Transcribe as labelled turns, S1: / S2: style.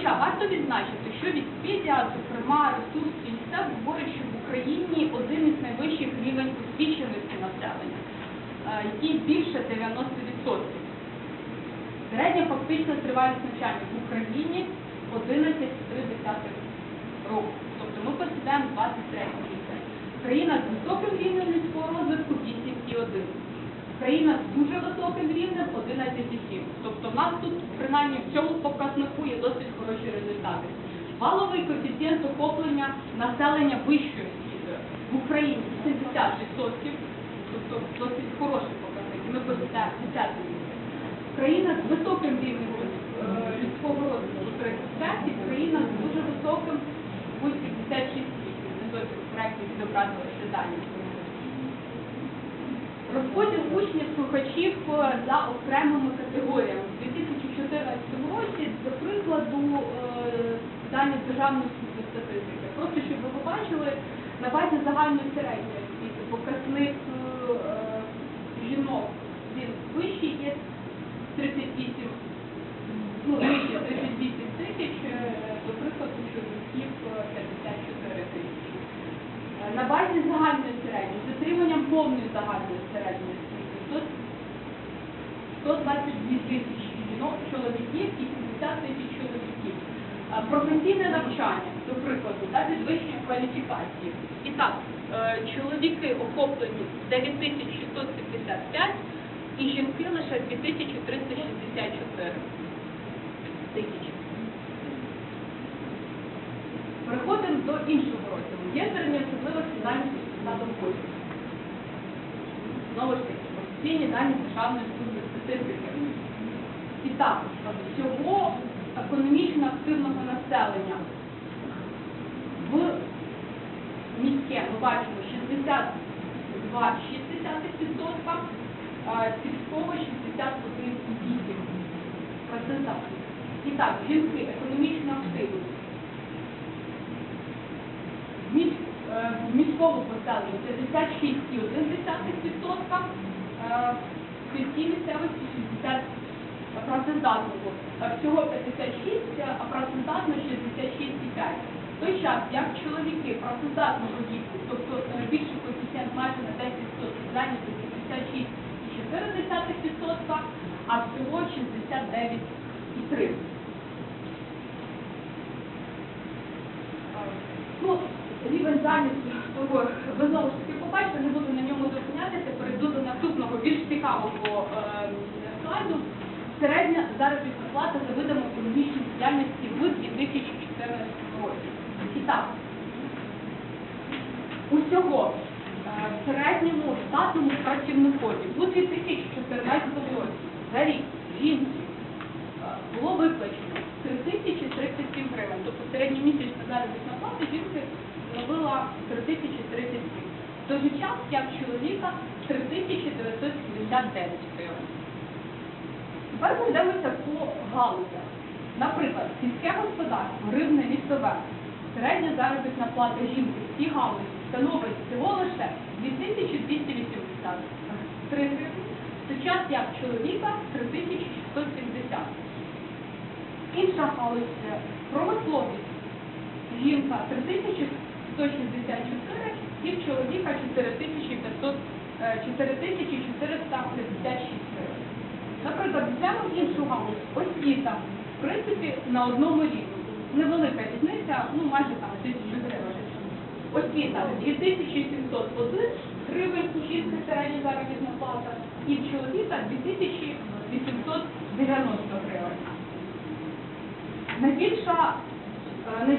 S1: Хоча варто відзначити, що Вікіпедія, зокрема ресурс ЮНІСЕФ, говорить, що в Україні один із найвищих рівень освіченості населення, е, який більше 90%. Середня фактична тривалість навчання в Україні 11,3 року. Тобто ми посідаємо 23 місце. Країна з високим рівнем людського розвитку 8,1. Країна з дуже високим рівнем 11,7. Тобто в нас тут, принаймні в цьому показнику, є досить хороші результати. Валовий коефіцієнт охоплення населення вищою освітою в Україні 70%, тобто досить хороший показник. Ми посідаємо 10 місце. Країна з високим рівнем е, людського розвитку 35 і країна з дуже високим будь 56 не зовсім коректно відобразили дані. Розподіл учнів слухачів е, за окремими категоріями. У 2014 році, до прикладу, е, дані Державної служби статистики. Просто щоб ви побачили, на базі загальної середньої освіти показник е, жінок він вищий є 38, ну, вище 38 тисяч, е, до прикладу, чоловіків е, 54 тисячі. Е, На базі загальної середньої, з дотриманням повної загальної середньої освіти, 122 тисячі жінок, чоловіків і 70 тисяч чоловіків. Е, Професійне навчання, до прикладу, та підвищення кваліфікації. І так, е, чоловіки охоплені 9675 і жінки лише 2364 тисячі. До іншого розділу. Гендерні особливості дані за доходів. Знову ж таки, офіційні дані Державної служби статистики. І так, всього економічно активного населення в міське ми бачимо 62,6%, а сільського 61,8%. І так, жінки економічно активні. Міс- е, в міському поселенні 56,1%, е, в сільській місцевості 60 працездатного. Е, Всього 56, а працездатно 66,5. В той час, як чоловіки працездатного віку, тобто е, більший коефіцієнт майже на 10% зайняті 56,4%, а всього 69,3%. Ну, зайнятості, того ви знову ж таки побачите, не буду на ньому зупинятися, перейду до наступного більш цікавого е, слайду. Середня заробітна плата за видами економічної діяльності в 2014 році. І так, усього е, середньому штатному працівникові у 2014 році за рік жінці е, було виплачено 3037 гривень, тобто середньомісячна заробітна плата жінки становила 3037. В той час, як чоловіка, 3979 гривень. Тепер пройдемося по галузях. Наприклад, сільське господарство, рибне, лісове. Середня заробітна плата жінки в цій галузі становить всього лише 2283 гривні, в той час як чоловіка 3670. Інша галузь промисловість. Жінка 3164 і в чоловіка 4500, е, 4456 гривень. Наприклад, візьмемо іншу галузь, освіта, в принципі, на одному рівні. Невелика різниця, ну майже там тисячу гривень. Освіта 2701 гривень, жінки середня заробітна плата, і в чоловіка 2890 гривень. Найбільша, е, найбільша